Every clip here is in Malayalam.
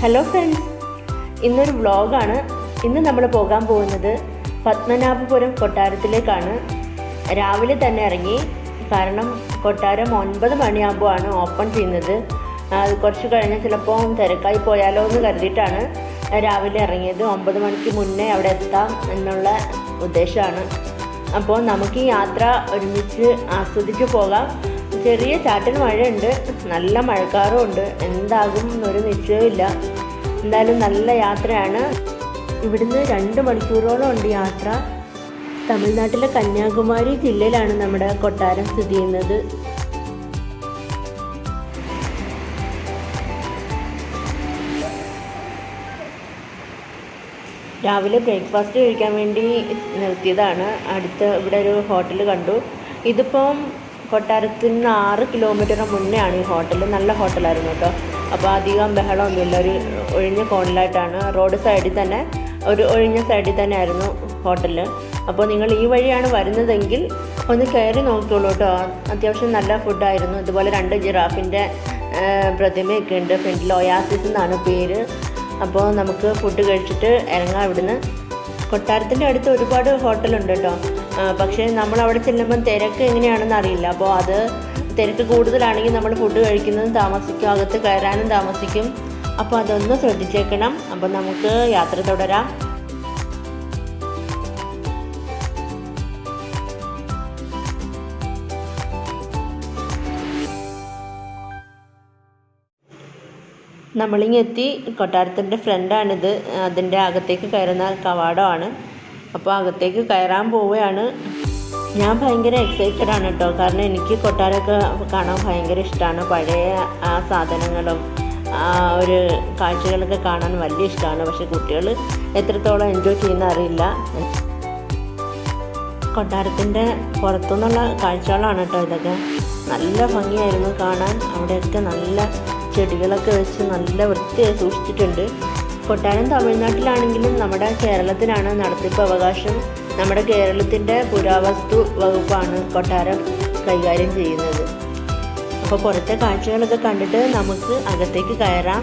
ഹലോ ഫ്രണ്ട്സ് ഇന്നൊരു വ്ളോഗാണ് ഇന്ന് നമ്മൾ പോകാൻ പോകുന്നത് പത്മനാഭപുരം കൊട്ടാരത്തിലേക്കാണ്. രാവിലെ തന്നെ ഇറങ്ങി കാരണം കൊട്ടാരം ഒൻപത് മണിയാകുമ്പോൾ ആണ് ഓപ്പൺ ചെയ്യുന്നത് അത് കുറച്ച് കഴിഞ്ഞ് ചിലപ്പോൾ തിരക്കായി പോയാലോ എന്ന് കരുതിയിട്ടാണ് രാവിലെ ഇറങ്ങിയത്. ഒമ്പത് മണിക്ക് മുന്നേ അവിടെ എത്താം എന്നുള്ള ഉദ്ദേശമാണ്. അപ്പോൾ നമുക്ക് ഈ യാത്ര ഒരുമിച്ച് ആസ്വദിച്ച് പോകാം. ചെറിയ ചാറ്റൽ മഴയുണ്ട്. നല്ല മഴക്കാറും ഉണ്ട്. എന്താകും എന്നൊരു നിശ്ചയമില്ല എന്തായാലും നല്ല യാത്രയാണ്. ഇവിടുന്ന് രണ്ട് മണിക്കൂറോളം ഉണ്ട് യാത്ര. തമിഴ്നാട്ടിലെ കന്യാകുമാരി ജില്ലയിലാണ് നമ്മുടെ കൊട്ടാരം സ്ഥിതി ചെയ്യുന്നത്. രാവിലെ ബ്രേക്ക്ഫാസ്റ്റ് കഴിക്കാൻ വേണ്ടി നിർത്തിയതാണ്. അടുത്ത് ഇവിടെ ഒരു ഹോട്ടൽ കണ്ടു. ഇതിപ്പം കൊട്ടാരത്തിൽ നിന്ന് ആറ് കിലോമീറ്റർ മുന്നേ ആണ് ഈ ഹോട്ടൽ നല്ല ഹോട്ടലായിരുന്നു കേട്ടോ. അപ്പോൾ അധികം ബഹളമൊന്നുമില്ല. ഒരു ഒഴിഞ്ഞ കോണിലായിട്ടാണ് റോഡ് സൈഡിൽ തന്നെ ഒരു ഒഴിഞ്ഞ സൈഡിൽ തന്നെ ആയിരുന്നു ഹോട്ടൽ അപ്പോൾ നിങ്ങൾ ഈ വഴിയാണ് വരുന്നതെങ്കിൽ ഒന്ന് കയറി നോക്കിയോളൂ കേട്ടോ. അത്യാവശ്യം നല്ല ഫുഡായിരുന്നു ഇതുപോലെ രണ്ട് ജിറാഫിന്റെ പ്രതിമയൊക്കെ ഉണ്ട്. ഫ്രണ്ടിൽ ഒയാസിസ് എന്നാണ് പേര്. അപ്പോൾ നമുക്ക് ഫുഡ് കഴിച്ചിട്ട് ഇറങ്ങാം ഇവിടുന്ന് കൊട്ടാരത്തിന്റെ അടുത്ത് ഒരുപാട് ഹോട്ടലുണ്ട് കേട്ടോ. പക്ഷേ നമ്മൾ അവിടെ ചെല്ലുമ്പം തിരക്ക് എങ്ങനെയാണെന്ന് അറിയില്ല. അപ്പോൾ അത് തിരക്ക് കൂടുതലാണെങ്കിൽ നമ്മൾ ഫുഡ് കഴിക്കുന്നതും താമസിക്കും അകത്ത് കയറാനും താമസിക്കും. അപ്പോൾ അതൊന്ന് ശ്രദ്ധിച്ചേക്കണം. അപ്പോൾ നമുക്ക് യാത്ര തുടരാം. നമ്മളിങ്ങെത്തി കൊട്ടാരത്തിന്റെ ഫ്രണ്ടാണിത്. അതിന്റെ അകത്തേക്ക് കയറുന്ന കവാടമാണ്. അപ്പോൾ അകത്തേക്ക് കയറാൻ പോവുകയാണ്. ഞാൻ ഭയങ്കര എക്സൈറ്റഡ് ആണ് കേട്ടോ കാരണം എനിക്ക് കൊട്ടാരമൊക്കെ കാണാൻ ഭയങ്കര ഇഷ്ടമാണ് പഴയ ആ സാധനങ്ങളും ആ ഒരു കാഴ്ചകളൊക്കെ കാണാൻ വലിയ ഇഷ്ടമാണ് പക്ഷെ കുട്ടികൾ എത്രത്തോളം എൻജോയ് ചെയ്യുന്ന അറിയില്ല. കൊട്ടാരത്തിന്റെ പുറത്തുനിന്നുള്ള കാഴ്ചകളാണ് കേട്ടോ ഇതൊക്കെ. നല്ല ഭംഗിയായിരുന്നു കാണാൻ. അവിടെയൊക്കെ നല്ല ചെടികളൊക്കെ വെച്ച് നല്ല വൃത്തിയായി സൂക്ഷിച്ചിട്ടുണ്ട്. കൊട്ടാരം തമിഴ്നാട്ടിലാണെങ്കിലും നമ്മുടെ കേരളത്തിലാണ് നടത്തിപ്പ് അവകാശം. നമ്മുടെ കേരളത്തിന്റെ പുരാവസ്തു വകുപ്പാണ് കൊട്ടാരം കൈകാര്യം ചെയ്യുന്നത്. അപ്പോൾ പുറത്തെ കാഴ്ചകളൊക്കെ കണ്ടിട്ട് നമുക്ക് അകത്തേക്ക് കയറാം.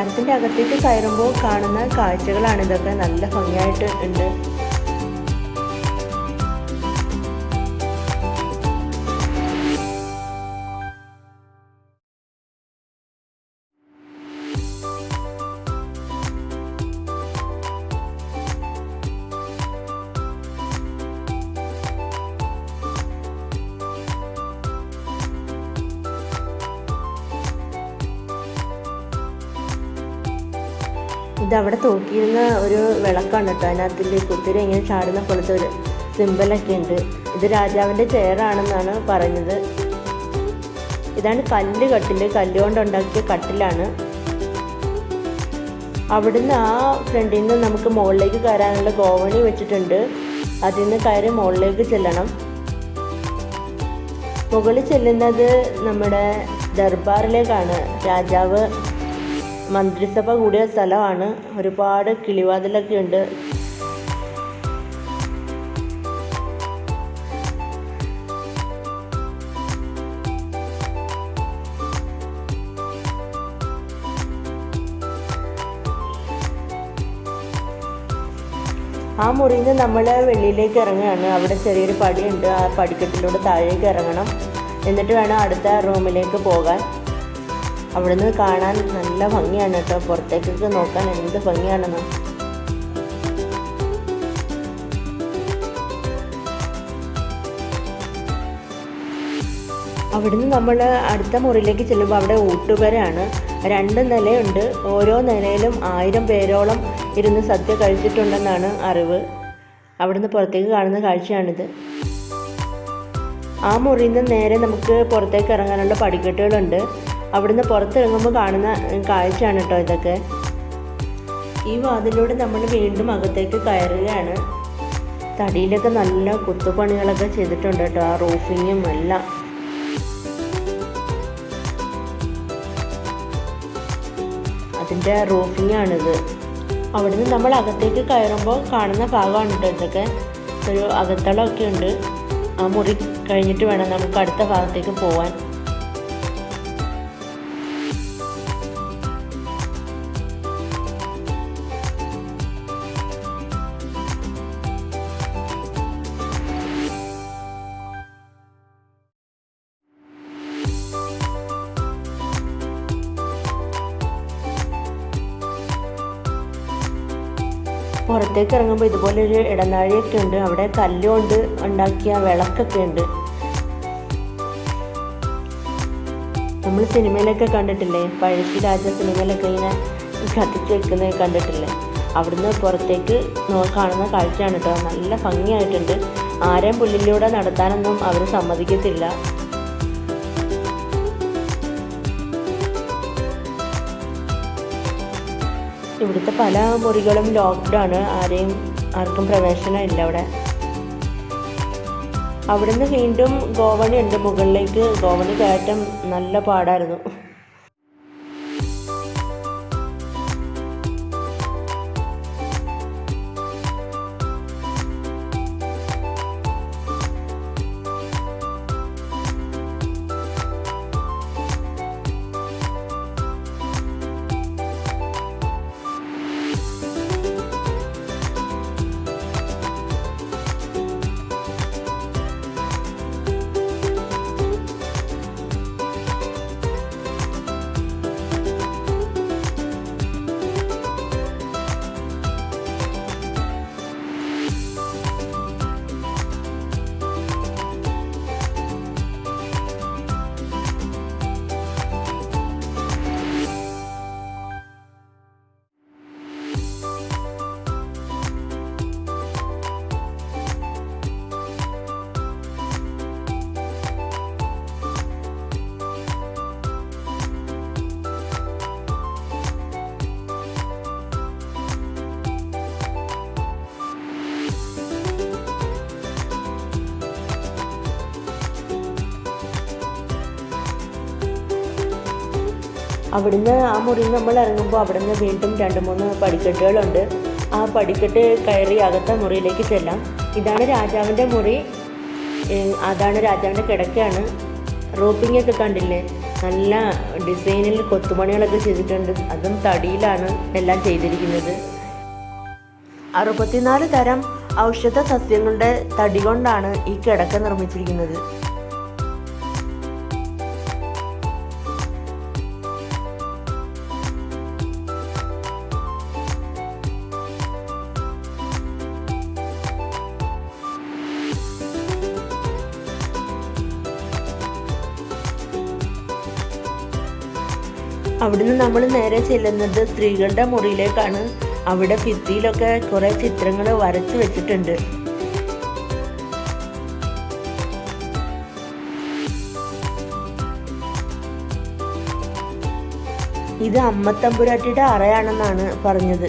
കൊട്ടാരത്തിന്റെ അകത്തേക്ക് കയറുമ്പോൾ കാണുന്ന കാഴ്ചകളാണ് ഇതൊക്കെ. നല്ല ഭംഗിയായിട്ട് ഉണ്ട്. ഇത് അവിടെ തൂക്കിയിരുന്ന ഒരു വിളക്കാണ് കേട്ടോ. അതിനകത്തിൽ കുതിര ഇങ്ങനെ ചാടുന്ന പോലത്തെ ഒരു സിമ്പലൊക്കെ ഉണ്ട്. ഇത് രാജാവിന്റെ ചെയറാണെന്നാണ് പറഞ്ഞത്. ഇതാണ് കല്ല് കട്ടിൽ കല്ലുകൊണ്ട് ഉണ്ടാക്കിയ കട്ടിലാണ്. അവിടുന്ന് ആ ഫ്രണ്ടിൽ നിന്ന് നമുക്ക് മുകളിലേക്ക് കയറാനുള്ള ഗോവണി വെച്ചിട്ടുണ്ട്. അതിൽ നിന്ന് കയറി മുകളിലേക്ക് ചെല്ലണം. മുകളിൽ ചെല്ലുന്നത് നമ്മുടെ ദർബാറിലേക്കാണ്. രാജാവ് മന്ത്രിസഭ കൂടിയ സ്ഥലമാണ്. ഒരുപാട് കിളിവാതിലൊക്കെ ഉണ്ട്. ആ മുറിയിൽ നിന്ന് നമ്മൾ വെളിയിലേക്ക് ഇറങ്ങുകയാണ്. അവിടെ ചെറിയൊരു പടിയുണ്ട്. ആ പടിക്കെട്ടിലൂടെ താഴേക്ക് ഇറങ്ങണം. എന്നിട്ട് വേണം അടുത്ത റൂമിലേക്ക് പോകാൻ. അവിടുന്ന് കാണാൻ നല്ല ഭംഗിയാണ് കേട്ടോ. പുറത്തേക്കൊക്കെ നോക്കാൻ എന്ത് ഭംഗിയാണെന്ന്. അവിടുന്ന് നമ്മൾ അടുത്ത മുറിയിലേക്ക് ചെല്ലുമ്പോൾ അവിടെ ഊട്ടുപേരാണ് രണ്ട് നിലയുണ്ട്. ഓരോ നിലയിലും ആയിരം പേരോളം ഇരുന്ന് സദ്യ കഴിച്ചിട്ടുണ്ടെന്നാണ് അറിവ്. അവിടുന്ന് പുറത്തേക്ക് കാണുന്ന കാഴ്ചയാണിത്. ആ മുറിയിൽ നിന്ന് നേരെ നമുക്ക് പുറത്തേക്ക് ഇറങ്ങാനുള്ള പടിക്കെട്ടുകളുണ്ട്. അവിടുന്ന് പുറത്തിറങ്ങുമ്പോൾ കാണുന്ന കാഴ്ചയാണ് കേട്ടോ ഇതൊക്കെ. ഈ വാതിലൂടെ നമ്മൾ വീണ്ടും അകത്തേക്ക് കയറുകയാണ്. തടിയിലൊക്കെ നല്ല കുത്തുപണികളൊക്കെ ചെയ്തിട്ടുണ്ട് കേട്ടോ ആ റൂഫിങ്ങും എല്ലാം. അതിന്റെ റൂഫിങ്ങാണിത്. അവിടുന്ന് നമ്മൾ അകത്തേക്ക് കയറുമ്പോൾ കാണുന്ന ഭാഗമാണ് കേട്ടോ ഇതൊക്കെ. ഒരു അകത്തളമൊക്കെ ഉണ്ട്. ആ മുറി കഴിഞ്ഞിട്ട് വേണം നമുക്ക് അടുത്ത ഭാഗത്തേക്ക് പോവാൻ. പുറത്തേക്ക് ഇറങ്ങുമ്പോൾ ഇതുപോലെ ഒരു ഇടനാഴിയൊക്കെ ഉണ്ട് അവിടെ കല്ലുകൊണ്ട് ഉണ്ടാക്കിയ വിളക്കൊക്കെ ഉണ്ട്. നമ്മൾ സിനിമയിലൊക്കെ കണ്ടിട്ടില്ലേ? രാജ സിനിമയിലൊക്കെ ഇങ്ങനെ കത്തിച്ച് വെക്കുന്നത് കണ്ടിട്ടില്ലേ? അവിടുന്ന് പുറത്തേക്ക് കാണുന്ന കാഴ്ചയാണ് കേട്ടോ. നല്ല ഭംഗിയായിട്ടുണ്ട്. ആരെയും പുല്ലിലൂടെ നടത്താനൊന്നും അവർ സമ്മതിക്കത്തില്ല. ഇവിടുത്തെ പല മുറികളും ലോക്ക്ഡ് ആണ്. ആരെയും ആർക്കും പ്രവേശനം ഇല്ല അവിടെ. അവിടുന്ന് വീണ്ടും ഗോവണി ഉണ്ട്. മുകളിലേക്ക് ഗോവണി കയറ്റം നല്ല പാടായിരുന്നു. അവിടുന്ന് ആ മുറിയിൽ നമ്മൾ ഇറങ്ങുമ്പോൾ അവിടുന്ന് വീണ്ടും രണ്ട് മൂന്ന് പടിക്കെട്ടുകളുണ്ട്. ആ പടിക്കെട്ട് കയറി അകത്തെ മുറിയിലേക്ക് ചെല്ലാം. ഇതാണ് രാജാവിന്റെ മുറി. അതാണ് രാജാവിന്റെ കിടക്കയാണ്. റോപ്പിംഗ് ഒക്കെ കണ്ടില്ലേ? നല്ല ഡിസൈനിൽ കൊത്തുപണികളൊക്കെ ചെയ്തിട്ടുണ്ട്. അതും തടിയിലാണ് എല്ലാം ചെയ്തിരിക്കുന്നത്. അറുപത്തിനാല് തരം ഔഷധ സസ്യങ്ങളുടെ തടി കൊണ്ടാണ് ഈ കിടക്ക നിർമ്മിച്ചിരിക്കുന്നത്. അവിടുന്ന് നമ്മൾ നേരെ ചെല്ലുന്നത് സ്ത്രീകളുടെ മുറിയിലേക്കാണ്. അവിടെ ഭിത്തിയിലൊക്കെ കുറേ ചിത്രങ്ങൾ വരച്ചു വെച്ചിട്ടുണ്ട്. ഇത് അമ്മത്തമ്പുരാട്ടിയുടെ അറയാണെന്നാണ് പറഞ്ഞത്.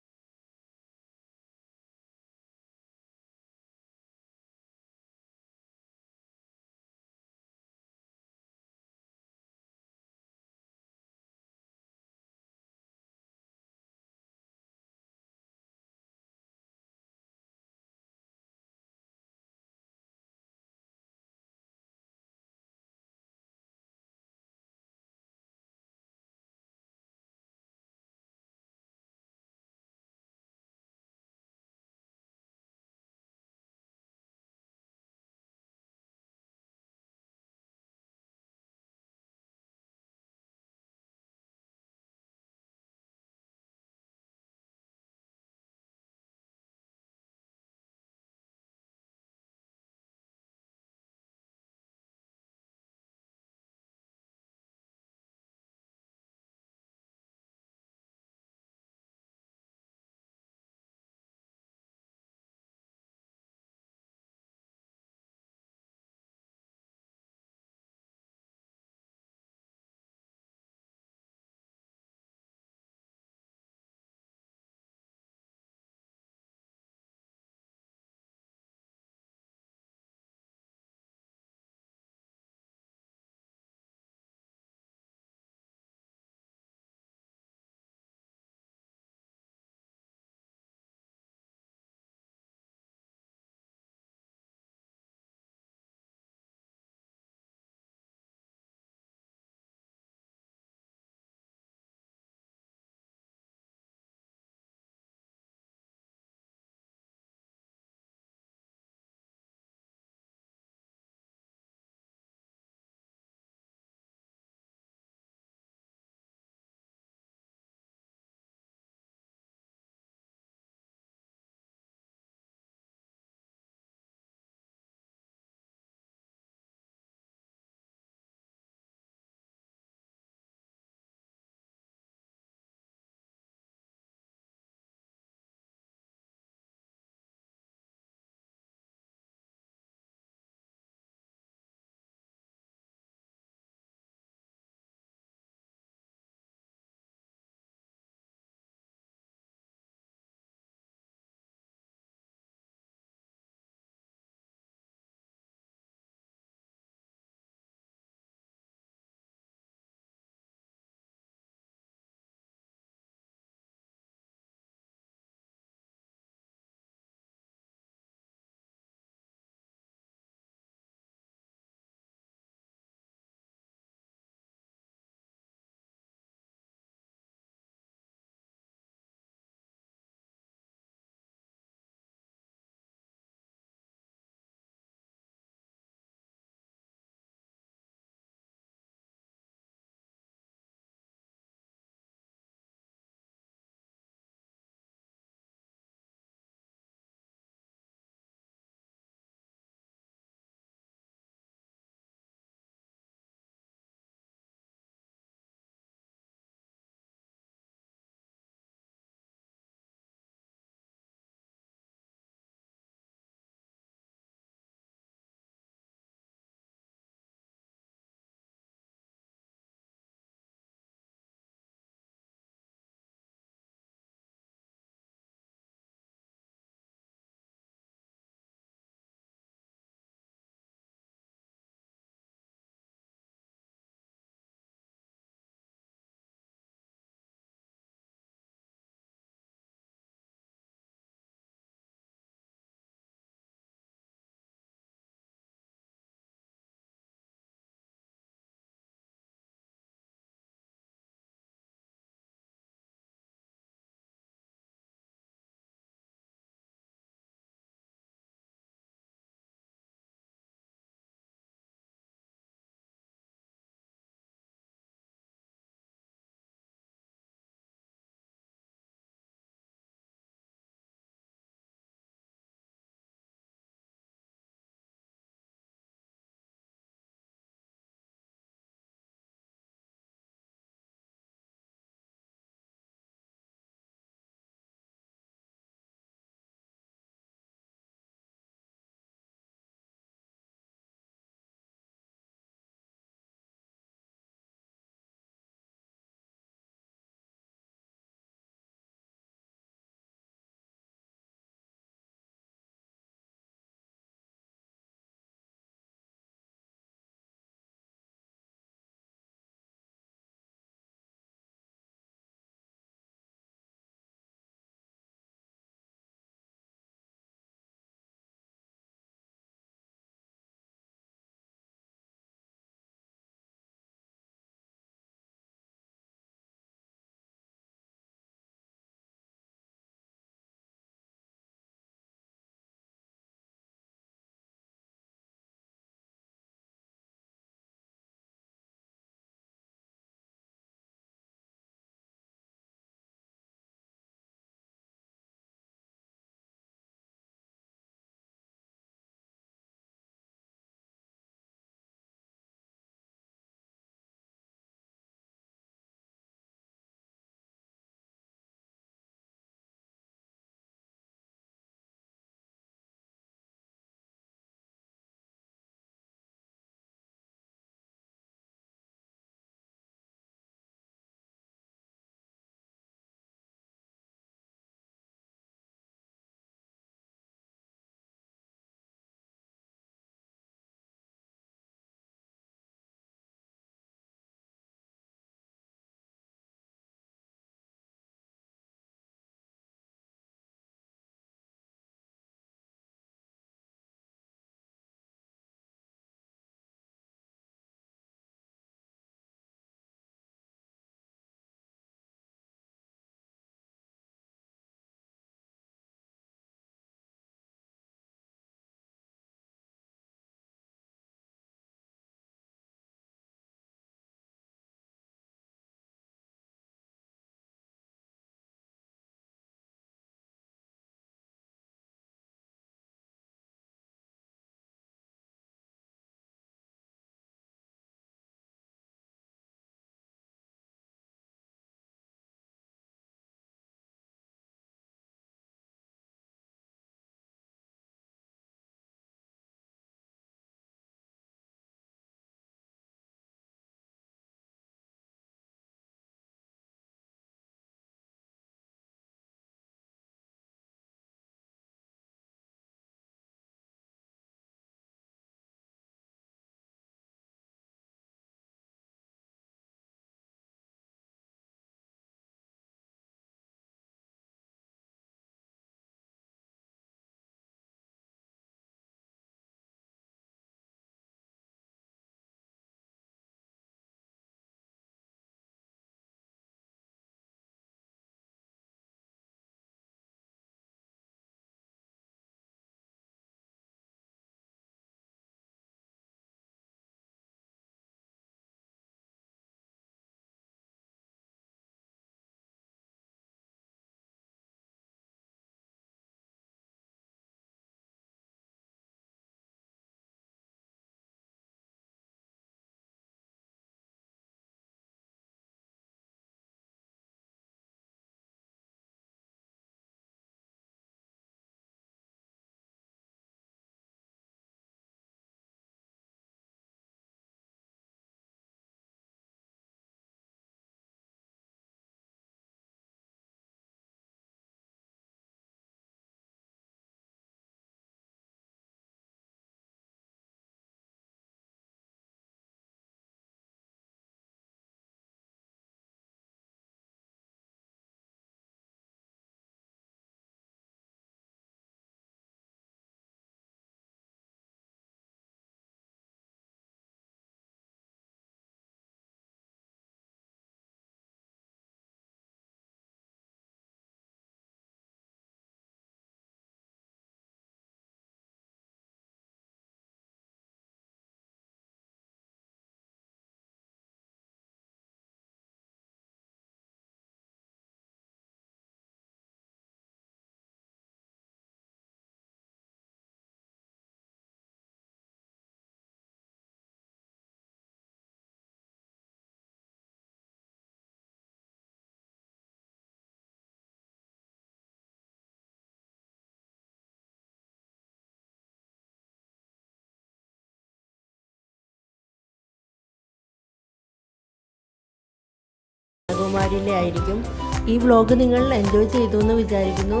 കന്യാകുമാരിയിലെ ആയിരിക്കും. ഈ വ്ലോഗ് നിങ്ങൾ എൻജോയ് ചെയ്തു എന്ന് വിചാരിക്കുന്നു.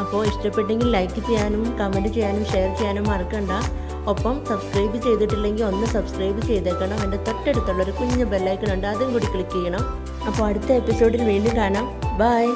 അപ്പോൾ ഇഷ്ടപ്പെട്ടെങ്കിൽ ലൈക്ക് ചെയ്യാനും കമന്റ് ചെയ്യാനും ഷെയർ ചെയ്യാനും മറക്കണ്ട. ഒപ്പം സബ്സ്ക്രൈബ് ചെയ്തിട്ടില്ലെങ്കിൽ ഒന്ന് സബ്സ്ക്രൈബ് ചെയ്തേക്കണം. എന്റെ തൊട്ടടുത്തുള്ള ഒരു കുഞ്ഞ് ബെല്ലൈക്കൺ ഉണ്ട്. അതും കൂടി ക്ലിക്ക് ചെയ്യണം. അപ്പോൾ അടുത്ത എപ്പിസോഡിൽ വീണ്ടും കാണാം. ബൈ